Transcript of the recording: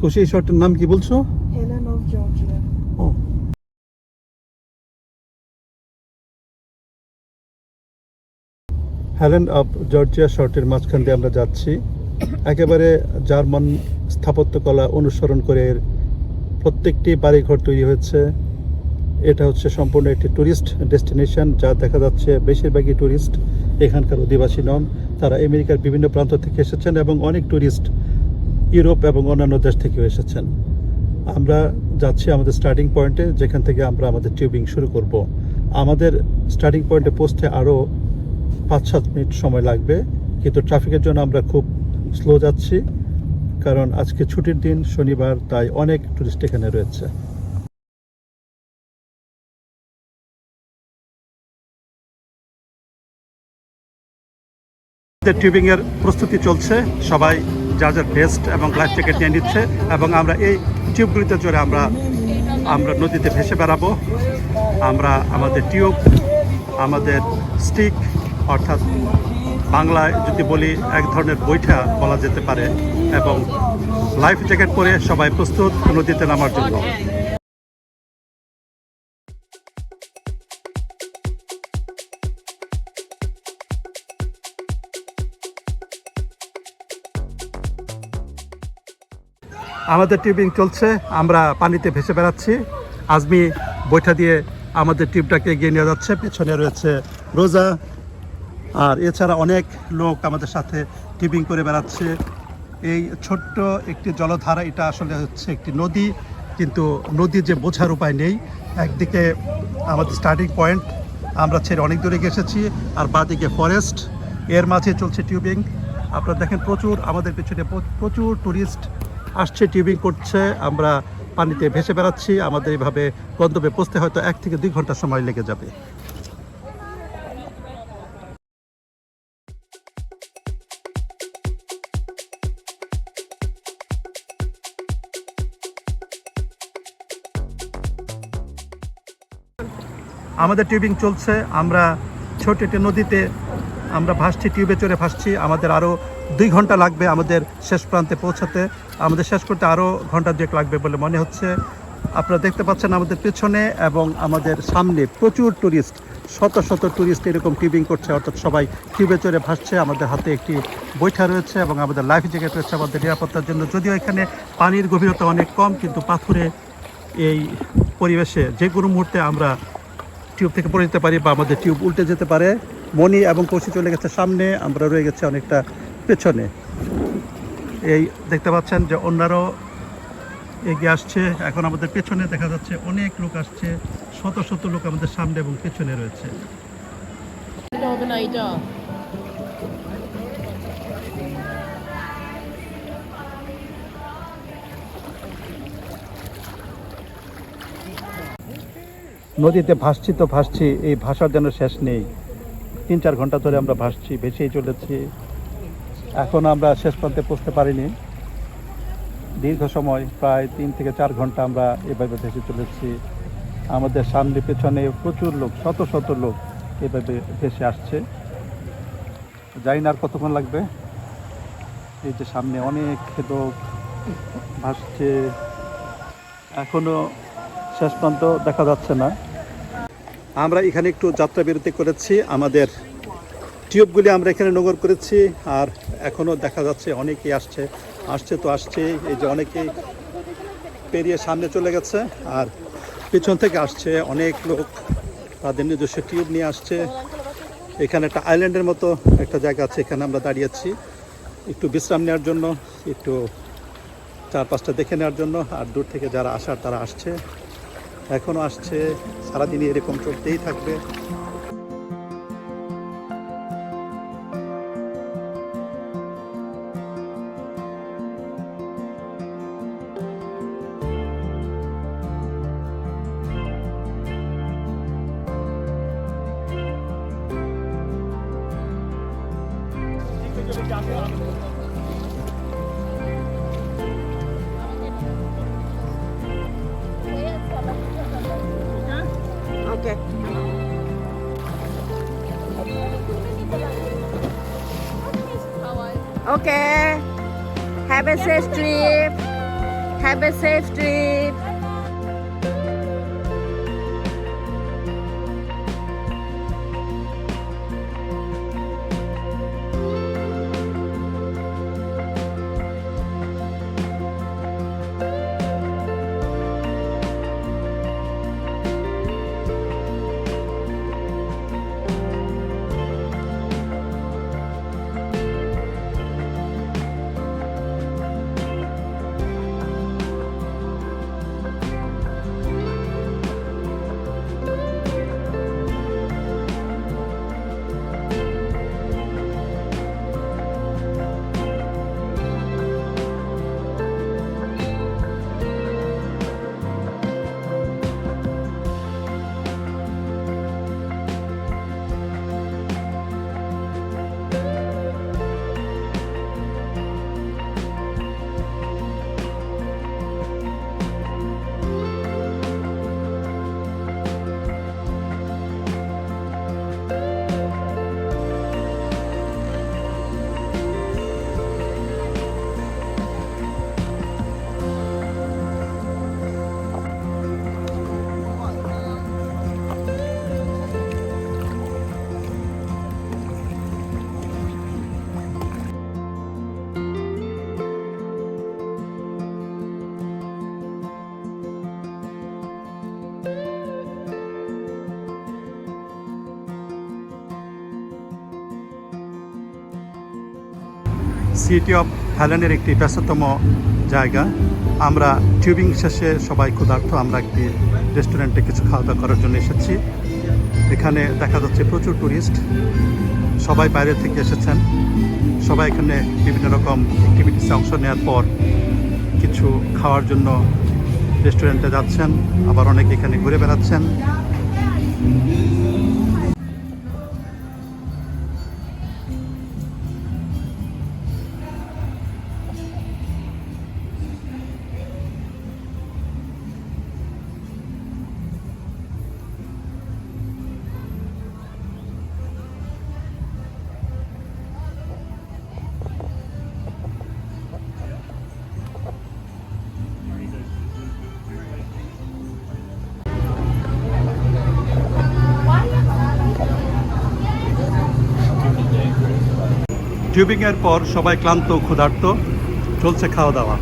খুশি এই শহরটার নাম কি বলছো. ও। হ্যালেন্ড অফ জর্জিয়া শহরটির মাঝখান দিয়ে আমরা যাচ্ছি। একেবারে জার্মান স্থাপত্যকলা অনুসরণ করে এর প্রত্যেকটি বাড়িঘর তৈরি হয়েছে। এটা হচ্ছে সম্পূর্ণ একটি ট্যুরিস্ট ডেস্টিনেশন যা দেখা যাচ্ছে বেশিরভাগই ট্যুরিস্ট এখানকার অধিবাসী নন। তারা আমেরিকার বিভিন্ন প্রান্ত থেকে এসেছেন এবং অনেক ট্যুরিস্ট ইউরোপ এবং অন্যান্য দেশ থেকেও এসেছেন। আমরা যাচ্ছি আমাদের স্টার্টিং পয়েন্টে যেখান থেকে আমরা আমাদের টিউবিং শুরু করব। আমাদের স্টার্টিং পয়েন্টে পৌঁছতে আরও পাঁচ সাত মিনিট সময় লাগবে, কিন্তু ট্রাফিকের জন্য আমরা খুব স্লো যাচ্ছি, কারণ আজকে ছুটির দিন, শনিবার, তাই অনেক টুরিস্ট এখানে রয়েছে। টিউবিং এর প্রস্তুতি চলছে, সবাই যা যার ভেস্ট এবং লাইফ জ্যাকেট নিয়ে নিচ্ছে এবং আমরা এই টিউবগুলিতে চড়ে আমরা আমরা নদীতে ভেসে বেড়াবো। আমরা আমাদের টিউব আমাদের স্টিক অর্থাৎ বাংলায় যদি বলি, এক ধরনের বৈঠা বলা যেতে পারে এবং লাইফ জ্যাকেট পরে সবাই প্রস্তুত নদীতে নামার জন্য। আমাদের টিউবিং চলছে, আমরা পানিতে ভেসে বেড়াচ্ছি। আজমি বৈঠা দিয়ে আমাদের টিউবটাকে এগিয়ে নিয়ে যাচ্ছে। পেছনে রয়েছে রোজা, আর এছাড়া অনেক লোক আমাদের সাথে টিউবিং করে বেড়াচ্ছে। এই ছোট্ট একটি জলধারা, এটা আসলে হচ্ছে একটি নদী, কিন্তু নদী যে বোঝার উপায় নেই। একদিকে আমাদের স্টার্টিং পয়েন্ট আমরা ছেড়ে অনেক দূরে এসেছি, আর বাদিকে ফরেস্ট এর মাঝে চলছে টিউবিং। আপনারা দেখেন প্রচুর, আমাদের পেছনে প্রচুর টুরিস্ট আসছে টিউবিং করছে, আমরা পানিতে ভেসে বেড়াচ্ছি, আমাদের এইভাবে গন্তব্যে পৌঁছতে হয়তো এক থেকে দুই ঘণ্টা সময় লেগে যাবে। আমাদের টিউবিং চলছে, আমরা ছোট একটি নদীতে, আমরা ভাসছি টিউবে চড়ে ভাসছি, আমাদের আরও দুই ঘণ্টা লাগবে আমাদের শেষ প্রান্তে পৌঁছাতে। আমাদের শেষ করতে আরও ঘণ্টা দুয়েক লাগবে বলে মনে হচ্ছে। আপনারা দেখতে পাচ্ছেন আমাদের পেছনে এবং আমাদের সামনে প্রচুর টুরিস্ট শত শত টুরিস্ট এরকম টিউবিং করছে। অর্থাৎ সবাই টিউবে চড়ে ভাসছে। আমাদের হাতে একটি বৈঠা রয়েছে এবং আমাদের লাইফ জ্যাকেট রয়েছে আমাদের নিরাপত্তার জন্য। যদিও এখানে পানির গভীরতা অনেক কম, কিন্তু পাথুরে এই পরিবেশে যে কোনো মুহূর্তে আমরা টিউব থেকে পড়ে যেতে পারি বা আমাদের টিউব উল্টে যেতে পারে। মনি এবং কৌশি চলে গেছে সামনে, আমরা রয়ে গেছে অনেকটা পেছনে। এই দেখতে পাচ্ছেন যে অন্যরাও এগিয়ে আসছে। এখন আমাদের পেছনে দেখা যাচ্ছে অনেক লোক আসছে, শত শত লোক আমাদের সামনে এবং পেছনে রয়েছে। নদীতে ভাসছি তো ভাসছি, এই ভাষার যেন শেষ নেই। তিন চার ঘণ্টা ধরে আমরা ভাসছি, ভেসেই চলেছি। এখন আমরা শেষ প্রান্তে পৌঁছতে পারিনি। দীর্ঘ সময়, প্রায় তিন থেকে চার ঘণ্টা আমরা এভাবে ভেসে চলেছি আমাদের সামনে, পেছনে প্রচুর লোক, শত শত লোক এভাবে ভেসে আসছে। জানি না আর কতক্ষণ লাগবে। এই যে সামনে অনেক লোক ভাসছে। এখনও শেষ প্রান্ত দেখা যাচ্ছে না। আমরা এখানে একটু যাত্রা বিরতি করেছি। আমাদের টিউবগুলি আমরা এখানে নগর করেছি, আর এখনও দেখা যাচ্ছে অনেকেই আসছে। আসছে তো আসছে এই যে অনেকেই পেরিয়ে সামনে চলে গেছে, আর পিছন থেকে আসছে অনেক লোক। তাদের নিজস্ব টিউব নিয়ে আসছে। এখানে একটা আইল্যান্ডের মতো একটা জায়গা আছে, এখানে আমরা দাঁড়িয়েছি একটু বিশ্রাম নেওয়ার জন্য, একটু চারপাশটা দেখে নেওয়ার জন্য, আর দূর থেকে যারা আসার তারা আসছে। এখনও আসছে, সারাদিনই এরকম চলতেই থাকবে। Okay. Okay. Have a safe trip. Have a safe trip. City of থাইল্যান্ডের একটি ব্যস্ততম জায়গা। আমরা টিউবিং শেষে সবাই ক্ষুধার্ত, আমরা একটি রেস্টুরেন্টে কিছু খাওয়া দাওয়া করার জন্য এসেছি। এখানে দেখা যাচ্ছে প্রচুর ট্যুরিস্ট সবাই বাইরে থেকে এসেছেন। সবাই এখানে বিভিন্ন রকম অ্যাক্টিভিটিসে অংশ নেওয়ার পর কিছু খাওয়ার জন্য রেস্টুরেন্টে যাচ্ছেন। আবার অনেকে এখানে ঘুরে বেড়াচ্ছেন। টিউবিংয়ের পর সবাই ক্লান্ত ক্ষুধার্ত। চলছে খাওয়া দাওয়া